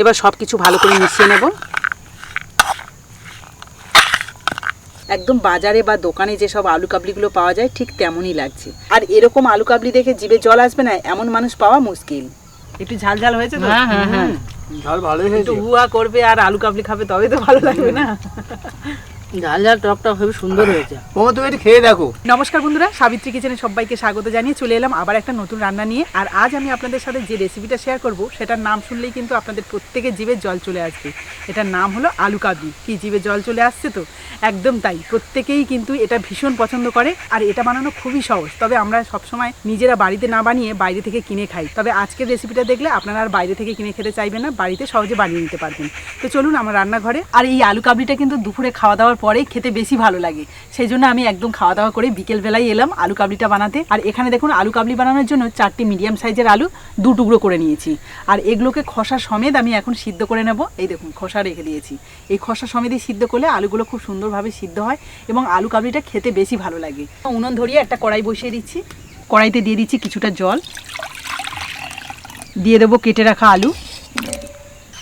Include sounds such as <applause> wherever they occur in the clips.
এবার সব কিছু ভালো করে মিশিয়ে নেব। একদম বাজারে বা দোকানে যেসব আলু কাবলিগুলো পাওয়া যায় ঠিক তেমনই লাগছে। আর এরকম আলু কাবলি দেখে জিভে জল আসবে না এমন মানুষ পাওয়া মুশকিল। একটু ঝাল ঝাল হয়েছে তো? হ্যাঁ, হ্যাঁ, হ্যাঁ। ঝাল ভালোই একটু উয়া হুয়া করবে আর আলু কাবলি খাবে তবে তো ভালো লাগবে না। ঝাল ঝাল টক টক খুবই সুন্দর হয়েছে। মোমো তুমি একটু খেয়ে দেখো। নমস্কার বন্ধুরা সাবিত্রী কিচেনে সবাইকে স্বাগত জানিয়ে চলে এলাম আবার একটা নতুন রান্না নিয়ে। আর আজ আমি আপনাদের সাথে যে রেসিপিটা শেয়ার করব সেটার নাম শুনলেই কিন্তু আপনাদের প্রত্যেকের জিভে জল চলে আসবে। এটার নাম হলো আলু কাবলি। কি জিভে জল চলে আসছে তো? একদম তাই। প্রত্যেকেই কিন্তু এটা ভীষণ পছন্দ করে আর এটা বানানো খুবই সহজ। তবে আমরা সবসময় নিজেরা বাড়িতে না বানিয়ে বাইরে থেকে কিনে খাই। তবে আজকের রেসিপিটা দেখলে আপনারা আর বাইরে থেকে কিনে খেতে চাইবেন না বাড়িতে সহজে বানিয়ে নিতে পারবেন। তো চলুন আমার রান্নাঘরে। আর এই আলু কাবলিটা কিন্তু দুপুরে খাওয়া দাওয়ার পরেই খেতে বেশি ভালো লাগে। সেই জন্য আমি একদম খাওয়া দাওয়া করে বিকেলবেলায় এলাম আলু কাবলিটা বানাতে। আর এখানে দেখুন, আলু কাবলি বানানোর জন্য চারটি মিডিয়াম সাইজের আলু দু টুকরো করে নিয়েছি। আর এগুলোকে খসা সমেত আমি এখন সিদ্ধ করে নেব। এই দেখুন, খসা রেখে দিয়েছি। এই খসা সমেতই সিদ্ধ করলে আলুগুলো খুব সুন্দরভাবে সিদ্ধ হয় এবং আলু কাবলিটা খেতে বেশি ভালো লাগে। উনুন ধরিয়ে একটা কড়াই বসিয়ে দিচ্ছি। কড়াইতে দিয়ে দিচ্ছি কিছুটা জল। দিয়ে দেবো কেটে রাখা আলু।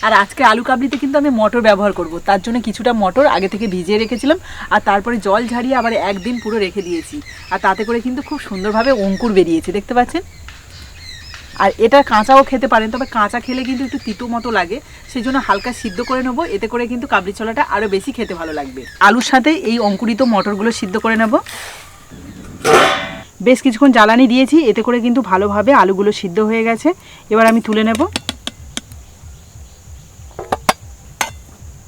আর আজকে আলু কাবলিতে কিন্তু আমি মটর ব্যবহার করব। তার জন্য কিছুটা মটর আগে থেকে ভিজিয়ে রেখেছিলাম আর তারপরে জল ঝারিয়ে আবার একদিন পুরো রেখে দিয়েছি। আর তাতে করে কিন্তু খুব সুন্দরভাবে অঙ্কুর বেরিয়েছে, দেখতে পাচ্ছেন? আর এটা কাঁচাও খেতে পারেন, তবে কাঁচা খেলে কিন্তু একটু তিতো মতো লাগে। সেই জন্য হালকা সিদ্ধ করে নেব, এতে করে কিন্তু কাবলি ছোলাটা আরও বেশি খেতে ভালো লাগবে। আলুর সাথে এই অঙ্কুরিত মটরগুলো সিদ্ধ করে নেব। বেশ কিছুক্ষণ জ্বালানি দিয়েছি, এতে করে কিন্তু ভালোভাবে আলুগুলো সিদ্ধ হয়ে গেছে। এবার আমি তুলে নেব।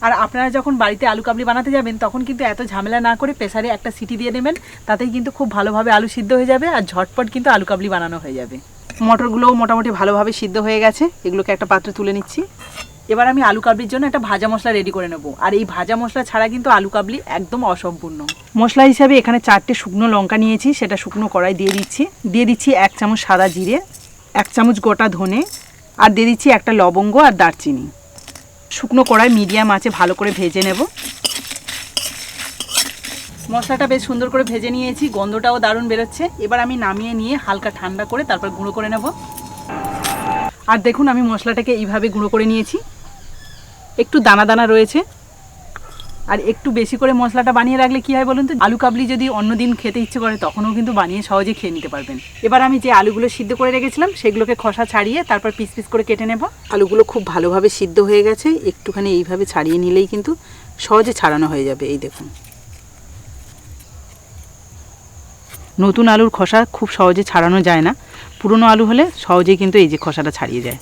আর আপনারা যখন বাড়িতে আলু কাবলি বানাতে যাবেন, তখন কিন্তু এত ঝামেলা না করে প্রেসারে একটা সিটি দিয়ে নেবেন, তাতেই কিন্তু খুব ভালোভাবে আলু সিদ্ধ হয়ে যাবে আর ঝটপট কিন্তু আলু কাবলি বানানো হয়ে যাবে। মটরগুলোও মোটামুটি ভালোভাবে সিদ্ধ হয়ে গেছে, এগুলোকে একটা পাত্রে তুলে নিচ্ছি। এবার আমি আলু কাবলির জন্য একটা ভাজা মশলা রেডি করে নেব। আর এই ভাজা মশলা ছাড়া কিন্তু আলু কাবলি একদম অসম্পূর্ণ। মশলা হিসাবে এখানে চারটে শুকনো লঙ্কা নিয়েছি, সেটা শুকনো কড়াই দিয়ে দিচ্ছি। দিয়ে দিচ্ছি এক চামচ সাদা জিরে, এক চামচ গোটা ধনে, আর দিয়ে দিচ্ছি একটা লবঙ্গ আর দারচিনি। শুকনো কড়াই মিডিয়াম আছে, ভালো করে ভেজে নেব। মশলাটা বেশ সুন্দর করে ভেজে নিয়েছি, গন্ধটাও দারুণ বেরোচ্ছে। এবার আমি নামিয়ে নিয়ে হালকা ঠান্ডা করে তারপর গুঁড়ো করে নেব। আর দেখুন, আমি মশলাটাকে এইভাবে গুঁড়ো করে নিয়েছি। একটু দানা দানা রয়েছে। আর একটু বেশি করে মশলাটা বানিয়ে রাখলে কি হয় বলুন তো? আলু কাবলি যদি অন্যদিন খেতে ইচ্ছে করে, তখনও কিন্তু বানিয়ে সহজে খেয়ে নিতে পারবেন। এবার আমি যে আলুগুলো সিদ্ধ করে রেখেছিলাম, সেগুলোকে খসা ছাড়িয়ে তারপর পিস পিস করে কেটে নেব। আলুগুলো খুব ভালোভাবে সিদ্ধ হয়ে গেছে, একটুখানি এইভাবে ছাড়িয়ে নিলেই কিন্তু সহজে ছাড়ানো হয়ে যাবে, এই দেখুন। নতুন আলুর খোসা খুব সহজে ছাড়ানো যায় না। পুরনো আলু হলে সহজেই কিন্তু এই যে খোসাটা ছাড়িয়ে যায়।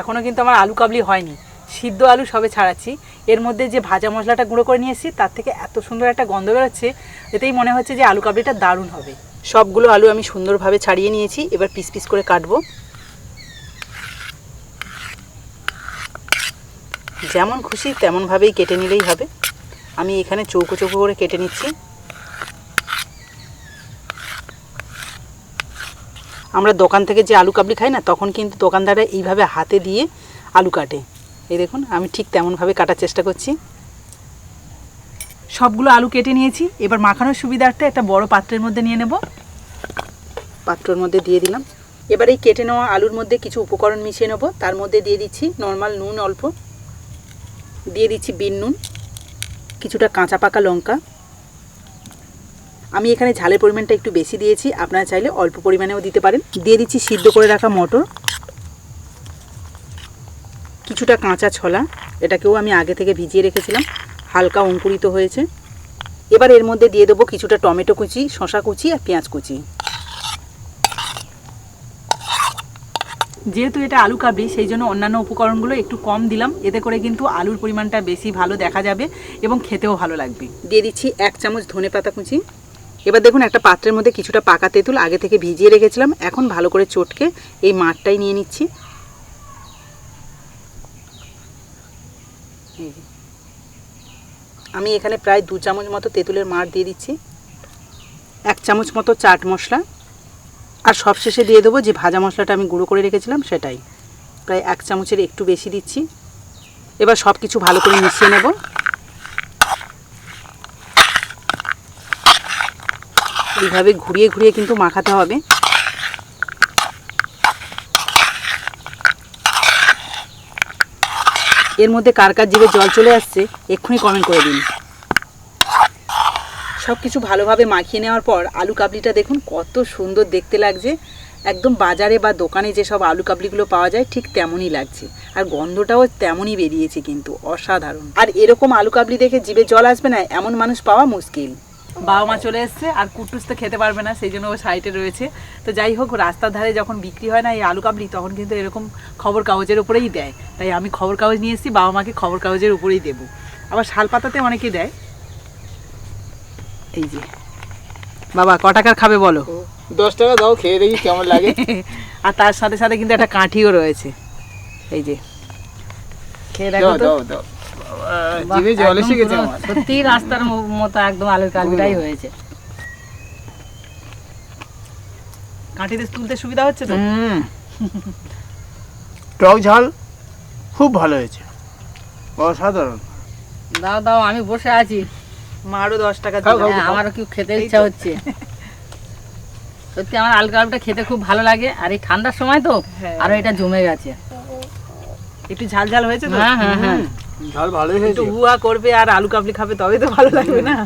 এখনও কিন্তু আমার আলু কাবলি হয়নি। সিদ্ধ আলু সবে ছাড়াচ্ছি। এর মধ্যে যে ভাজা মশলাটা গুঁড়ো করে নিয়েছি তার থেকে এত সুন্দর একটা গন্ধ বেরোচ্ছে, এতেই মনে হচ্ছে যে আলু কাবলিটা দারুণ হবে। সবগুলো আলু আমি সুন্দরভাবে ছাড়িয়ে নিয়েছি, এবার পিস পিস করে কাটবো। যেমন খুশি তেমনভাবেই কেটে নিলেই হবে। আমি এখানে চৌকো চৌকো করে কেটে নিচ্ছি। আমরা দোকান থেকে যে আলু কাবলি খাই না, তখন কিন্তু দোকানদাররা এইভাবে হাতে দিয়ে আলু কাটে। এই দেখুন, আমি ঠিক তেমনভাবে কাটার চেষ্টা করছি। সবগুলো আলু কেটে নিয়েছি। এবার মাখানোর সুবিধার্থে একটা বড় পাত্রের মধ্যে নিয়ে নেব। পাত্রের মধ্যে দিয়ে দিলাম। এবার এই কেটে নেওয়া আলুর মধ্যে কিছু উপকরণ মিশিয়ে নেব। তার মধ্যে দিয়ে দিচ্ছি নর্মাল নুন অল্প। দিয়ে দিচ্ছি বিন নুন, কিছুটা কাঁচা পাকা লঙ্কা। আমি এখানে ঝালের পরিমাণটা একটু বেশি দিয়েছি। আপনারা চাইলে অল্প পরিমাণেও দিতে পারেন। দিয়ে দিচ্ছি সিদ্ধ করে রাখা মটর। কিছুটা কাঁচা ছলা, এটাকেও আমি আগে থেকে ভিজিয়ে রেখেছিলাম, হালকা অঙ্কুরিত হয়েছে। এবার এর মধ্যে দিয়ে দেবো কিছুটা টমেটো কুচি শশা কুচি আর পেঁয়াজ কুচি। যেহেতু এটা আলু কাবলি, সেই জন্য অন্যান্য উপকরণগুলো একটু কম দিলাম। এতে করে কিন্তু আলুর পরিমাণটা বেশি ভালো দেখা যাবে এবং খেতেও ভালো লাগবে। দিয়ে দিচ্ছি এক চামচ ধনে পাতা কুচি। এবার দেখুন, একটা পাত্রের মধ্যে কিছুটা পাকা তেঁতুল আগে থেকে ভিজিয়ে রেখেছিলাম। এখন ভালো করে চটকে এই মাঠটাই নিয়ে নিচ্ছি এই যে। আমি এখানে প্রায় দু চামচ মতো তেঁতুলের মাঠ দিয়ে দিচ্ছি। এক চামচ মতো চাট মশলা। আর সবশেষে দিয়ে দেবো যে ভাজা মশলাটা আমি গুঁড়ো করে রেখেছিলাম সেটাই। প্রায় এক চামচের একটু বেশি দিচ্ছি। এবার সব কিছু ভালো করে মিশিয়ে নেব। এইভাবে ঘুরিয়ে ঘুরিয়ে কিন্তু মাখাতে হবে। এর মধ্যে কার কার জীবের জল চলে আসছে, এক্ষুনি কমেন্ট করে দিন। সব কিছু ভালোভাবে মাখিয়ে নেওয়ার পর আলু কাবলিটা দেখুন কত সুন্দর দেখতে লাগছে। একদম বাজারে বা দোকানে যেসব আলু কাবলিগুলো পাওয়া যায়, ঠিক তেমনই লাগছে। আর গন্ধটাও তেমনই বেরিয়েছে কিন্তু, অসাধারণ। আর এরকম আলু কাবলি দেখে জিভে জল আসবে না, এমন মানুষ পাওয়া মুশকিল। বাবা মা চলে এসছে আর কুটুস তো খেতে পারবে না সেই জন্য ও সাইডে রয়েছে। তো যাই হোক রাস্তার ধারে যখন বিক্রি হয় না এই আলু কাবলি তখন কিন্তু এরকম খবর কাগজের উপরেই দেয়। তাই আমি খবর কাগজ নিয়ে এসেছি বাবা মাকে খবর কাগজের উপরেই দেবো। আবার শাল পাতাতে অনেকে দেয়। এই যে। বাবা ক টাকার খাবে বলো? দশ টাকা দাও খেয়ে দেখি কেমন লাগে। <laughs> আর তার সাথে সাথে কিন্তু একটা কাঠিও রয়েছে। এই যে। খেয়ে দেখো দাও দাও। জিভে জল এসে গেছে সত্যি রাস্তার মতো একদম আলুর কালবিটাই হয়েছে। কাঠিতে তুলতে সুবিধা হচ্ছে তো? টক ঝাল খুব ভালো হয়েছে। অসাধারণ। দাও দাও আমি বসে আছি। মা দশ টাকা। হ্যাঁ, আমারও কি খেতে ইচ্ছা হচ্ছে। সত্যি আমার আলু কালুটা খেতে খুব ভালো লাগে। আর এই ঠান্ডার সময় তো হ্যাঁ। আরও এটা জমে গেছে। একটু ঝাল ঝাল হয়েছে তো? হ্যাঁ হ্যাঁ হ্যাঁ। ঝাল ভালোই একটু হয়েছে। করবে আর আলু কাবলি খাবে তবে তো ভালো লাগবে না।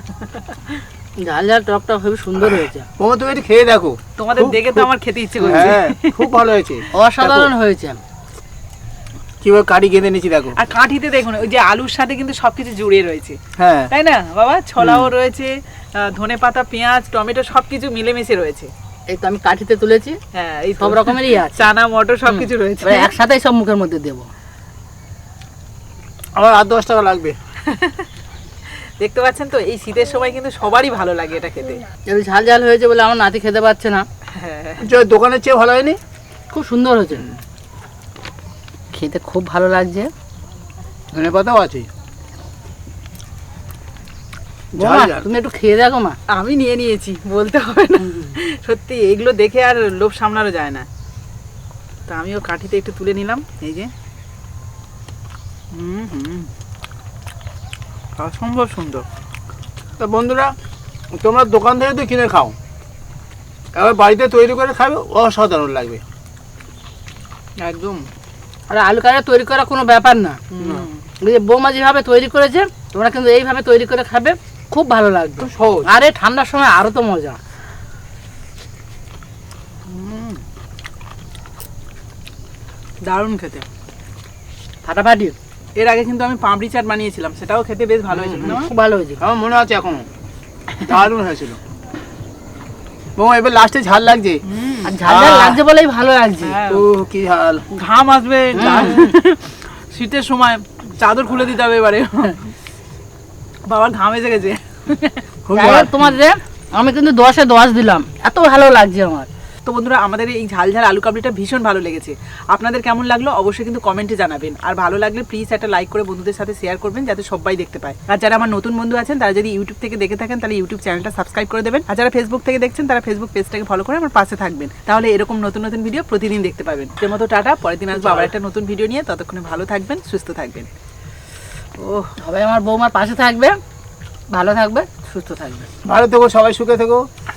ঝাল ঝাল টকটা খুবই সুন্দর হয়েছে। মোমো তুমি একটু খেয়ে দেখো। তোমাদের দেখে তো আমার খেতে ইচ্ছে করছে। হ্যাঁ খুব ভালো হয়েছে। <laughs> অসাধারণ হয়েছে। কীভাবে গেঁদে নিয়েছি দেখো। আর কাঠিতে দেখুন ওই যে আলুর সাথে কিন্তু সবকিছু জুড়ে রয়েছে। হ্যাঁ। তাই না? বাবা ছোলাও রয়েছে ধনে পাতা পেঁয়াজ টমেটো সবকিছু মিলেমিশে রয়েছে। এই তো আমি কাঠিতে তুলেছি। হ্যাঁ এই সব রকমেরই আছে। চানা মটর সবকিছু রয়েছে। এবার একসাথেই সব মুখের মধ্যে দেবো। আমার আর দশ টাকা লাগবে। দেখতে পাচ্ছেন তো এই শীতের সময় কিন্তু সবারই ভালো লাগে এটা খেতে। এবার ঝাল ঝাল হয়েছে বলে আমার নাতি খেতে পারছে না। হ্যাঁ। যে দোকানের চেয়ে ভালো হয়নি? খুব সুন্দর হয়েছে। খেতে খুব ভালো লাগছে। ধনে পাতাও আছে। তুমি একটু খেয়ে দেখো মা। আমি নিয়ে নিয়েছি বলতে হবে না। সত্যি এগুলো দেখে আর লোভ সামলানো যায় না। তা আমিও কাঠিতে একটু তুলে নিলাম এই যে। হুম হুম। অসম্ভব সুন্দর তা বন্ধুরা তোমরা দোকান থেকে তো কিনে খাও। এবার বাড়িতে তৈরি করে খাবে অসাধারণ লাগবে। একদম। আর আলু কাটা তৈরি করা কোনো ব্যাপার না। বৌমা যেভাবে তৈরি করেছে তোমরা কিন্তু এইভাবে তৈরি করে খাবে খুব ভালো লাগবে। সহজ। আর এই ঠান্ডার সময় আরও তো মজা। দারুণ খেতে। ফাটাফাটি। এর আগে কিন্তু আমি পাঁপড়ি চাট বানিয়েছিলাম সেটাও খেতে বেশ ভালো হয়েছিল। না খুব ভালো হয়েছে। আমার মনে আছে এখনও। <laughs> দারুণ হয়েছিল। ও এবার লাস্টে ঝাল লাগছে। আর ঝাল ঝাল লাগছে বলেই ভালো লাগছে। হ্যাঁ, ও কি ঝাল। ঘাম আসবে <laughs> শীতের সময় চাদর খুলে দিতে হবে এবারে। <laughs> বাবার ঘাম এসে গেছে। ঝাল তোমাদের আমি কিন্তু দশে দশ দিলাম। এত ভালো লাগছে আমার। তো বন্ধুরা, আমাদের এই ঝাল ঝাল আলু কাবলিটা ভীষণ ভালো লেগেছে। আপনাদের কেমন লাগল অবশ্যই কিন্তু কমেন্টে জানাবেন। আর ভালো লাগলে প্লিজ একটা লাইক করে বন্ধুদের সাথে শেয়ার করবেন, যাতে সবাই দেখতে পায়। আর যারা আমার নতুন বন্ধু আছেন, তারা যদি ইউটিউব থেকে দেখে থাকেন, তাহলে ইউটিউব চ্যানেলটা সাবস্ক্রাইব করে দেবেন। আর যারা ফেসবুক থেকে দেখছেন, তারা ফেসবুক পেজটাকে ফলো করে আমার পাশে থাকবেন। তাহলে এরকম নতুন নতুন ভিডিও প্রতিদিন দেখতে পাবেন। সে মতো টাটা, পরের দিন আসব আবার একটা নতুন ভিডিও নিয়ে। ততক্ষণে ভালো থাকবেন, সুস্থ থাকবেন। ও সবাই আমার বৌমার পাশে থাকবে, ভালো থাকবে, সুস্থ থাকবে। ভালো থেকো, সবাই সুখে থেকো।